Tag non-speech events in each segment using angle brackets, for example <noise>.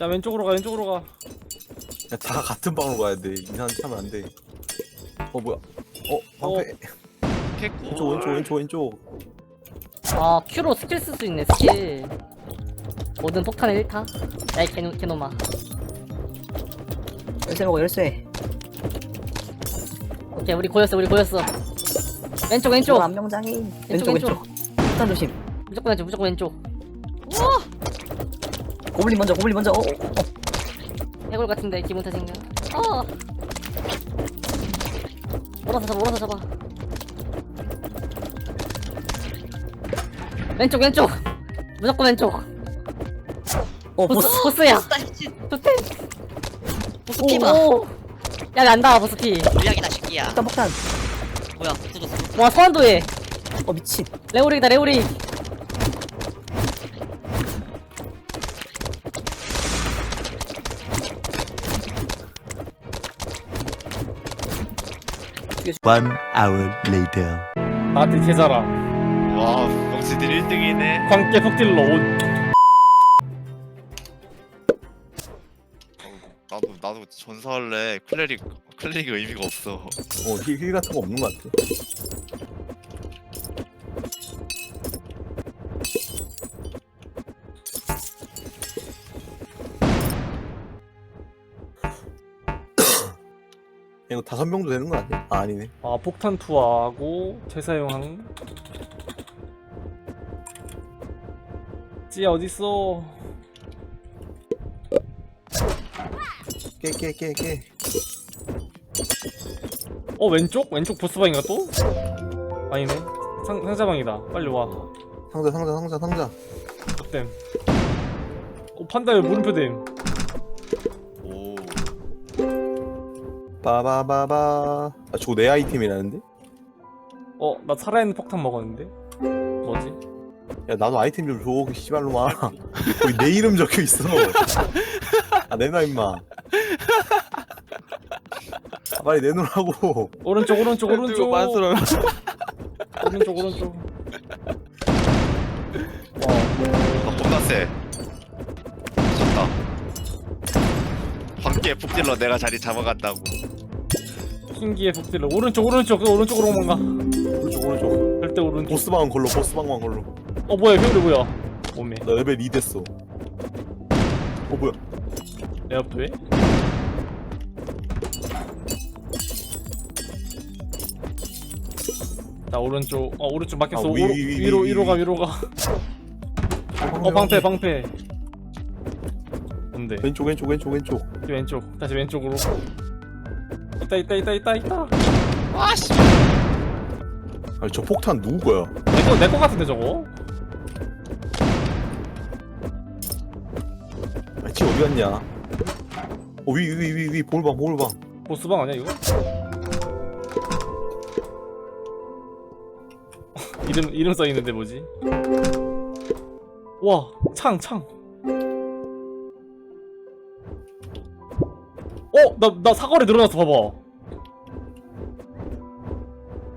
야 왼쪽으로 가 왼쪽으로 가 야, 다 같은 방으로 가야 돼. 이상한 짓 하면 안 돼. 어 뭐야? 어 방패. 왼쪽 왼쪽 왼쪽 왼쪽. 아 Q로 스킬 쓸 수 있네 스킬 모든 폭탄을 1타 야이 개노, 개놈아 열쇠 먹어 열쇠 오케이 우리 고였어 우리 고였어 왼쪽 왼쪽 왼쪽 안명장애인 왼쪽 왼쪽. 왼쪽 폭탄 조심 무조건 왼쪽 무조건 왼쪽 고블린 먼저 고블린 먼저. 어, 어, 어. 해골 같은데 기분 탓인가 어! 몰아서 잡아 몰아서 잡아. 왼쪽 왼쪽! 무조건 왼쪽! 어 보스 보스. 보스야! 좋대 보스 피봐. 야왜 안 나와 보스 피? 물량이다 새끼야. 폭탄 폭탄. 뭐야 부서졌어? 와 소환도해 어 미친. 레오릭이다 레오릭 One hour later. 나한테 계좌라 와, 명치들 1등이네. 광계 폭딜러 온 나도 나도 전사할래. 클레릭 클레릭 의미가 없어. 어 힐 힐 같은 거 없는 것 같아. 이거 다섯 명도 되는 거 아니야? 아 아니네. 아 폭탄 투하하고 재사용한 찌야 어딨어 깨 깨 깨 깨. 어 왼쪽? 왼쪽 보스방인가 또? 아니네 상, 상자방이다 빨리 와 상자 상자 상자 상자. 댐 어, 판다에 물음표 댐 빠바바바. 아 저거 내 아이템이라는데? 어 나 살아있는 폭탄 먹었는데 뭐지? 야 나도 아이템 좀 줘, 그 씨발로마. 거기 내 이름 적혀 있어. 아 내놔 임마. 아, 빨리 내놓으라고. 오른쪽 오른쪽 오른쪽 만들어. 오른쪽 오른쪽 나 겁나 세. 미쳤다. 함께 북딜러 내가 자리 잡아간다고. 흰기의 폭딜러 오른쪽 오른쪽 그 오른쪽으로만 가? 오른쪽 오른쪽. 절대 오른쪽. 보스방은 걸로 보스방만 걸로. 어 뭐야 효율이 뭐야? 몸에 나 레벨 2 됐어. 어 뭐야? 에어프에? 자 오른쪽 어 오른쪽 막혔어. 아, 위, 오로- 위, 위, 위 로 위, 위로 가 위. 위로 가. 어 방패 방패. 뭔데? 왼쪽 왼쪽 왼쪽 왼쪽. 왼쪽. 다시 왼쪽으로 있다 있다 있다 있다 있다 아씨. 아니 저 폭탄 누구 거야? 내거 내 거 같은데 저거 아, 지 어디 갔냐? 어 위 위 위위 볼방 볼방. 보스방 아니야 이거 <laughs> 이름 이름 써 있는데 뭐지 와창 창. 나, 나 사거리 늘어났어, 봐봐.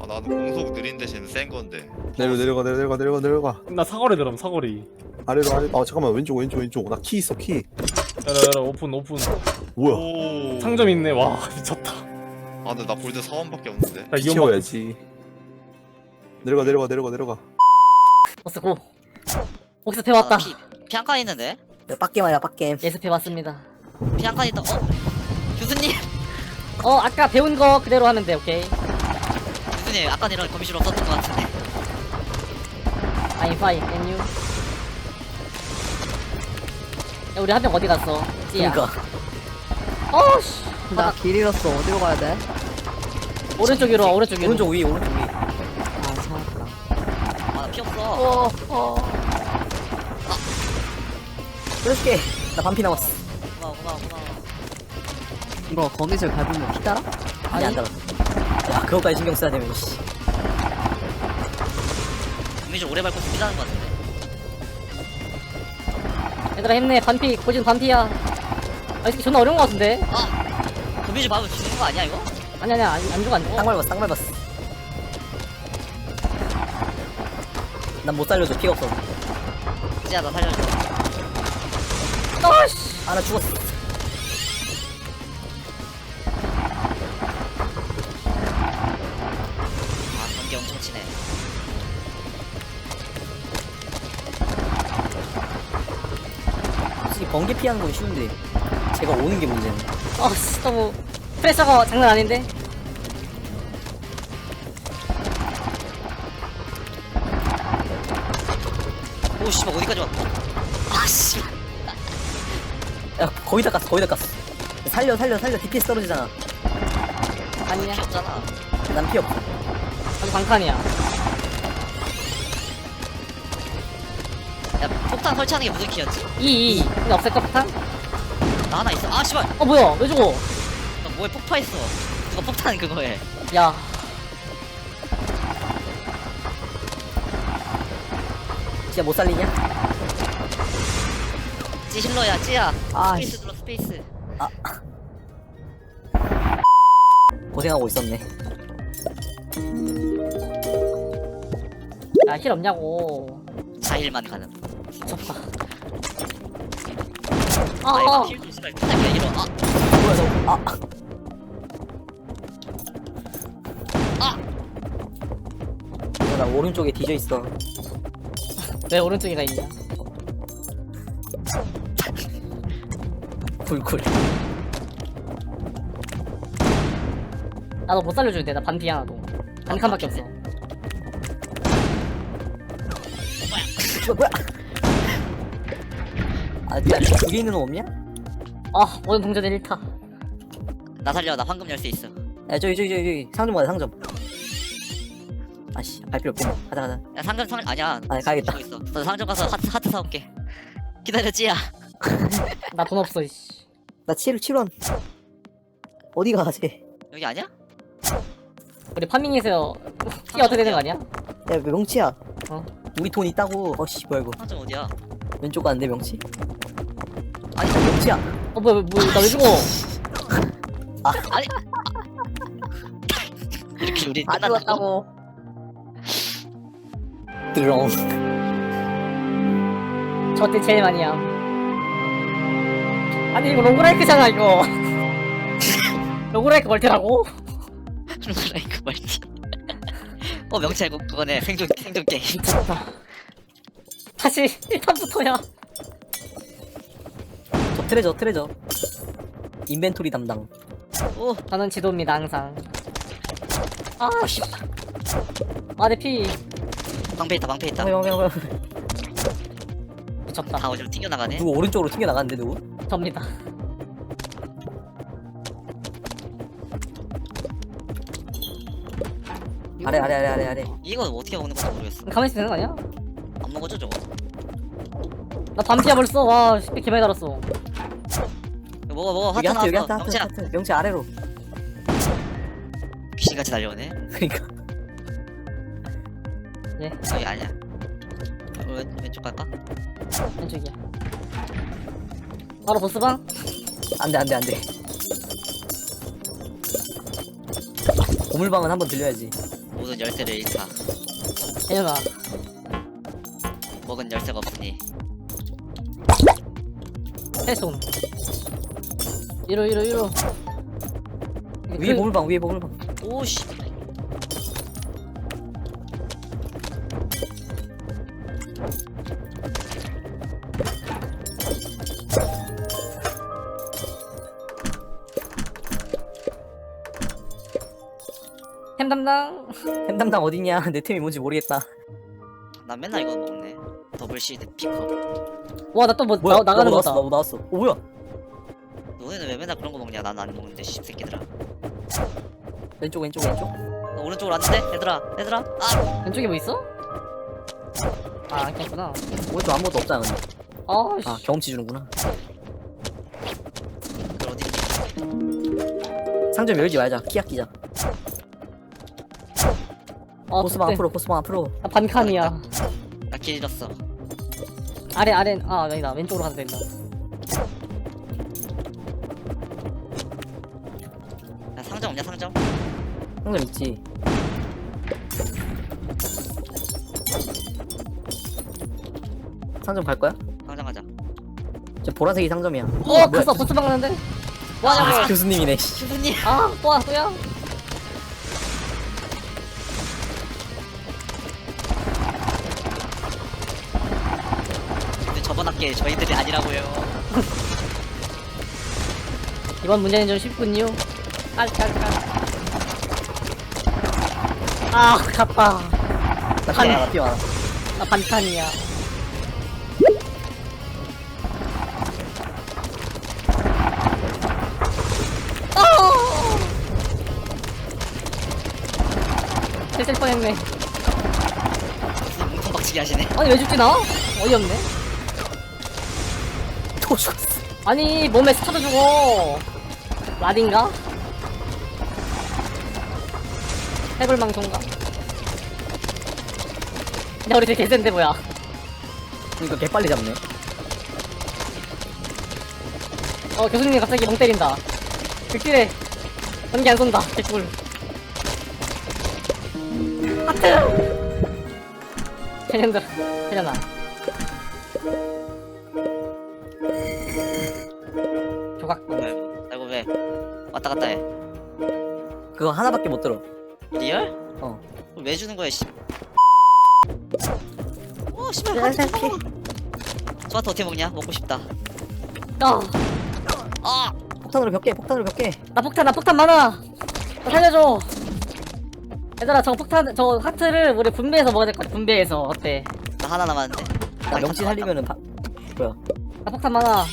아 나는 공속 느린 대신 센 건데. 내려 내려가 내려가 내려가 내려가. 나 사거리 늘어, 사거리. 아래로 아래. 아 잠깐만 왼쪽 왼쪽 왼쪽. 나 키 있어 키. 야라, 야라, 오픈, 오픈. 뭐야? 오. 상점 있네, 와, <laughs> 미쳤다. 아 근데 나 골드 4원밖에 없는데. 나키 이용 채워야지. 내려가 내려가 내려가 내려가. 보스 고배 왔다 아, 피, 피한칸 있는데? 야 빡겜아야 빡겜 예습해 왔습니다 피한칸 있다 어? 교수님? 어 아까 배운 거 그대로 하면 돼 오케이. 교수님 아까 이런 거미줄 없었던 것 같은데. I'm fine and you? 야 우리 한 명 어디 갔어? 찌야. 어씨. 나 길 잃었어. 어디로 가야 돼? 오른쪽 위로 와 오른쪽 위로. 오른쪽 위 오른쪽 위아 참았다. 아나피 없어. 어, 어. 그럴게. 나 반피 남았어 이거 거미줄 밟으면 피 따라? 아니 안 아니. 따라 야 그거까지 신경 써야 되면 씨. 거미줄 오래 밟고 죽이자는 것 같은데. 얘들아 힘내. 반피 고진 반피야. 아 이게 존나 어려운 거 같은데? 아 거미줄 밟으면 죽는 거 아니야 이거? 아니 아니야. 안, 안 죽어 땅 밟았어 땅 밟았어. 난 못 살려줘. 피가 없어 이제야 나 살려줘. 어씨. 아나 죽었어 피하는 건 쉬운데 제가 오는 게 문제네. 아씨 너무 프레셔가 장난 아닌데? 오 씨발 어디까지 왔어? 아씨 야 거의 다 깠어 거의 다 깠어. 살려 살려 살려. DPS 떨어지잖아. 아니야. 피 없잖아 난 피 없어. 아주 방칸이야 폭탄 설치하는 게 무슨 키였지? 2 2 근데 없을까 폭탄? 나 하나 있어. 아 씨발. 어 뭐야? 왜 죽어? 나 뭐에 폭파했어. 누가 폭탄 그거에. 야. 진짜 못 살리냐? 찌 힐러야 찌야. 아, 스페이스 씨. 눌러 스페이스. 고생하고 있었네. 야 힐 없냐고. 4일만 가는 미쳤다 아 아아 이거 힐도 씨발 딱이야 이러 아 뭐야 저거 아. 아! 야, 나 오른쪽에 뒤져 있어. 왜 오른쪽이가 있냐? 굴굴. 나도 못 살려주는데 나 반피 하나도 한 칸밖에 없어 뭐야 아 진짜 여기 있는 놈 없냐? 아 모든 동전의 1타 나 살려. 나 황금 열쇠 있어. 야 저기 저기 저기 저기. 상점 가자 상점. 아씨 갈 필요 없겠네 가자 가자. 야 상점 상 아니야. 아니, 가야겠다. 있어 나 상점 가서 하트 하트 사올게. 기다려 찌야. <laughs> 나 돈 없어 이씨. 나 7, 7원. 어디 가지? 여기 아니야? 우리 파밍에서 피 어떻게 되는 거 아니야? 야 명치야. 어? 우리 돈 있다고. 어씨 뭐야 이거. 상점 어디야? 왼쪽 가는데 명치? 아니 야, 명치야. 어 뭐야 뭐야 나왜 죽어? 아니. 이렇게 우리 안? 죽었다고. 드롱 저때 제일 많이 함. 아니 이거 로그라이크잖아 이거. <laughs> 로그라이크 걸테라고? 라이크 말지 어 명치 알고 그거네. 생존 생존 게임. 미쳤다. 다시 1탄부터야. 저 트레저 트레저. 인벤토리 담당. 오 저는 지도입니다 항상. 아씨. 아내 피. 방패 있다 방패 있다. 형, 형, 형. 미쳤다. 다 어디로 튕겨나가네? 누구 오른쪽으로 튕겨 나갔는데 누구? 접니다. 아래 아래 아래 아래 아래. 이거 어떻게 먹는 건지 모르겠어. 가만히 있으면 되는 거 아니야? 안 먹어줘 저거. 나 반피야 벌써. 와 쉽게 개많이 달았어 먹어 먹어. 하트 여기 하트 여기 나왔어. 하트 하트 하트. 명치 아래로. 귀신같이 달려오네. 그러니까. 예 여기 아니야. 어, 왼, 왼쪽 갈까? 왼쪽이야. 바로 보스방? 안돼 안돼 안돼. 보물방은 한번 들려야지. 모든 열쇠를 잃다. 해녀가 먹은 열쇠가 없으니. 해손 이로 이로 이로 위에 보물방 위에 보물방. 오씨. 햄 담당. <laughs> 햄 담당 어딨냐? 내 템이 뭔지 모르겠다. 난 맨날 이거 먹네. 더블 시드 피커. 와나 또 뭐 뭐야? 나가는 뭐 거다. 나왔어 뭐 나왔어. 오 뭐야 너네는 왜 맨날 그런 거 먹냐? 난 안 먹는데 씹새끼들아. 왼쪽 왼쪽 왼쪽. 나 오른쪽으로 왔는데 얘들아 얘들아. 아! 왼쪽에 뭐 있어? 아 안겠구나. 오른쪽 아무것도 없잖아 근데. 아씨. 아 경험치 주는구나. 그걸 어디? 상점 열지 말자. 키 아끼자. 아, 보스방 그때 앞으로 보스방 앞으로. 나 반칸이야. 나길 잃었어. 아래 아래. 아 아니다. 왼쪽으로 가도 된다 상점 있지 상점 갈 거야? 상점 가자 저 보라색이 상점이야. 어 갔어 보스 박는데 뭐하냐고 아, 교수님이네. 씨. 교수님. 아 또야 또야 근데 저번 학기에 저희들이 아니라고요. 이번 문제는 좀 쉽군요 깔깔깔 아 갔다 나 피와, 나 반탄이야 어! 됐을 뻔했네 무슨 뭉텅 박치기 하시네. 아니 왜 죽지 나? 어이없네 또 죽었어. 아니 몸에 스쳐도 죽어 라딘가? 해골망통가? 야 우리 되게 개센데 뭐야 이거 개 빨리 잡네. 어 교수님 갑자기 멍 때린다 극딜해 전기 안 쏜다 개꿀 하트 개년들 개년아 조각 왜? 아이고 왜? 왔다 갔다 해. 그거 하나밖에 못 들어. 리얼? 어. 그럼 왜 주는 거야 씨? 오 씨발 야, 야, 피. 토마토 어떻게 먹냐? 먹고 싶다. 아, 아! 폭탄으로 몇 개, 폭탄으로 몇 개. 나 폭탄 나 폭탄 많아 나 살려줘 얘들아 저 폭탄 저 하트를 우리 분배해서 먹어야 될 것 같아 분배해서 어때 나 하나 남았는데. 나 명치 살리면은 바... 뭐야? 나 폭탄 많아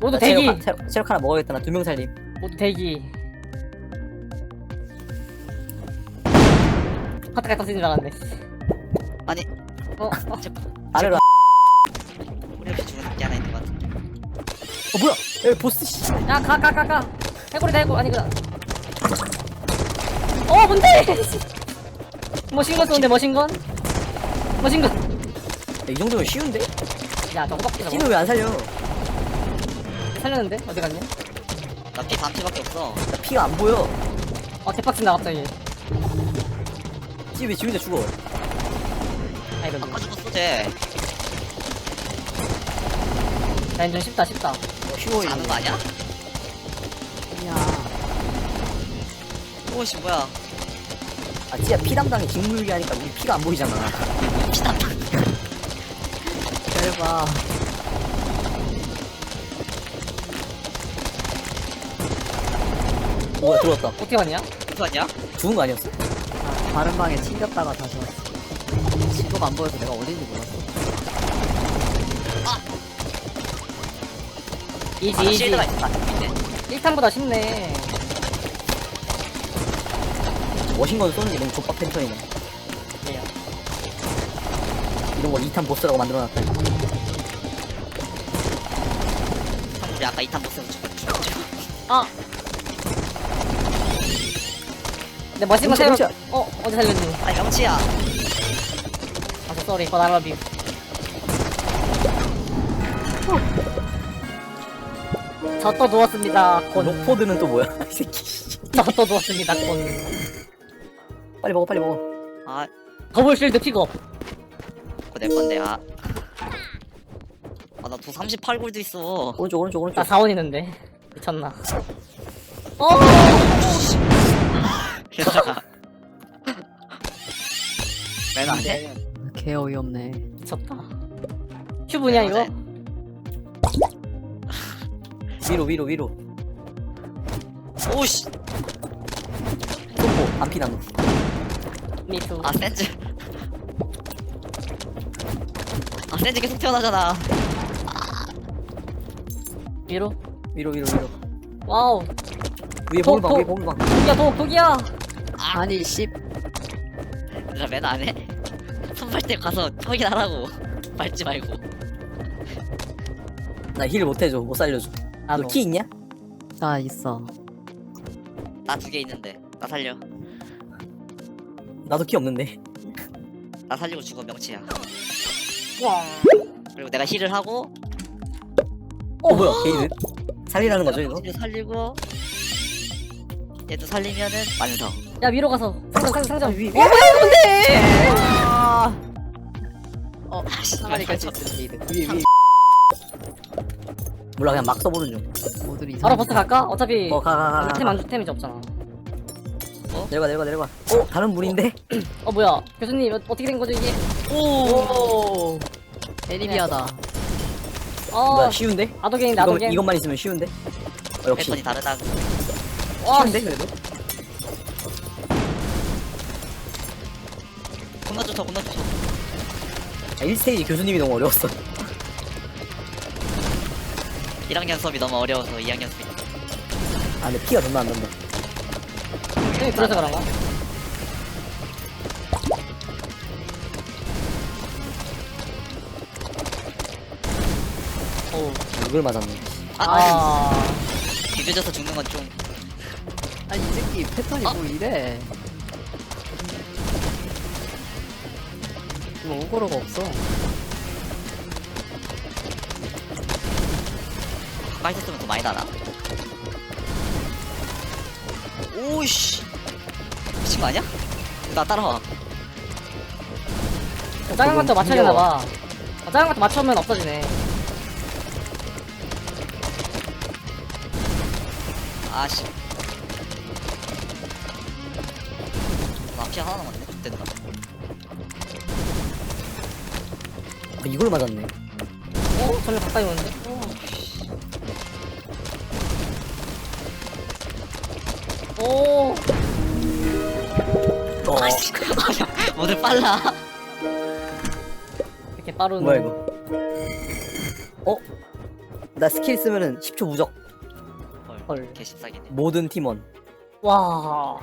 모두 나 대기 체력, 체력 하나 먹어야겠다. 나 두 명 살림. 모두 대기 갖다 쓰는 줄 알았네 아니 어, 어. <laughs> 아래로. 와. 우리 옆에 죽은 게 하나 있는 것 같아. 어 뭐야? 여기 보스 씨. 야, 가, 가, 가, 가. 해골이다, 해골. 아니, 그. 어, 뭔데? <laughs> 머신건 쏘는데, 머신건? 머신건. 야, 이 정도면 쉬운데? 야, 저거 밖에 저거. 찌는 왜안 살려? 살렸는데? 어디 갔냐? 나피 반피밖에 없어. 나 피가 안 보여. 어, 개빡친다, 갑자기. 찌왜 지 혼자 죽어? 아이, 그. 아까 죽었어 쟤. 라인 좀 쉽다, 쉽다. 이거. 자는 거 아니야? 아니야. 오씨 뭐야? 아 찌야 피 담당이 직물기 하니까 우리 피가 안 보이잖아. 피다. 기다려봐. 뭐야 들어왔다. 어떻게 왔냐? 어떻게 왔냐? 죽은 거 아니었어? 아, 다른 방에 튕겼다가 다시 왔어. 지도가 안 보여서 내가 어딘지 몰랐어. 이지, 아, 이지. 실드가 있다. 밑에. 1탄보다 쉽네. 머신건 쏘는 게 너무 족박 텐션이네. 예. 이런 거 2탄 보스라고 만들어놨다. 형 우리 아까 2탄 보스로 죽었지. 아! 내 뭉쳐, 새로. 뭉쳐. 어, 어디 살렸니? 아 명치야. 아, 저 쏘리. but I love you. 저또 누웠습니다, 곤. 록포드는 또 뭐야? <laughs> 이 새끼. 저또 누웠습니다, 곤. 빨리 먹어 빨리 먹어. 아 더블 쉴드 픽업. 그거 내 건데 아. 아 나 도 38골도 있어. 오른쪽 오른쪽 오른쪽. 나 4원 있는데. 미쳤나. 어! 게다가. 맨 안에? 개 어이없네. 미쳤다. 큐브냐, 이거? 위로 위로 위로. 오씨. 쏘고 안피나무. 미투. 아 센즈. 아 센즈 계속 태어나잖아. 위로? 위로 위로 위로. 와우. 위에 도- 보물방 도- 위에 보물방. 독이야, 독, 독이야. 아니, 씨. 얘들아 맨 안에? 손발대 가서 확인하라고. 밟지 말고. 나 힐 못해줘 못 살려줘. 나도. 너 키 있냐? 나 있어. 나 두 개 있는데. 나 살려. 나도 키 없는데. 나 살리고 죽어 명치야. 와. 그리고 내가 힐을 하고 어 뭐야 게이드? 살리라는 거죠 이거? 명치를 살리고 얘도 살리면은 완성. 야, 위로 가서. 상점, 상, 상점. 위, 위. 어? 어 갈수 있는 게이드. 위에 위에. 몰라 그냥 막 써보는 중. 모두리 바로 버스 갈까? 어차피 어 가가 가 가. 템 안주 템이 없잖아. 내려가 내려가 내려가. 어? 다른 물인데? <clears throat> 어 뭐야? 교수님 어- 어떻게 된 거죠 이게? 오! 애니비아다. 어. 뭐야 쉬운데? 이거, 나도게임 이것만 있으면 쉬운데? 어, 역시. 패턴이 다르다 고 쉬운데 그래도? 겁나 좋다 겁나 좋다. 아, 1스테이지 교수님이 너무 어려웠어. <laughs> 1학년 수업이 너무 어려워서 2학년 수업이. 아 근데 피가 존나 안 난다. 템이 그래서 그런가? 어 이걸 맞았네. 아, 아 비벼져서 죽는 건 좀 아니 이 새끼 패턴이 뭐 이래. 뭐 오거로가 없어. 가까이 있었으면 더 많이 달아. 오이씨. 미친 거 아니야? 나 따라와. 작은 것도 맞춰야 되나 봐. 아, 작은 것도 맞추면 없어지네. 아씨 나피 하나 남았네 됐다. 아 이걸 맞았네. 어? 점점 가까이 오는데? 오. 어. 아씨. 뭐들 빨라. 이렇게 빠른 뭐야 이거? 어? 나 스킬 쓰면은 10초 무적. 헐 헐. 개십사기네. 모든 팀원. 와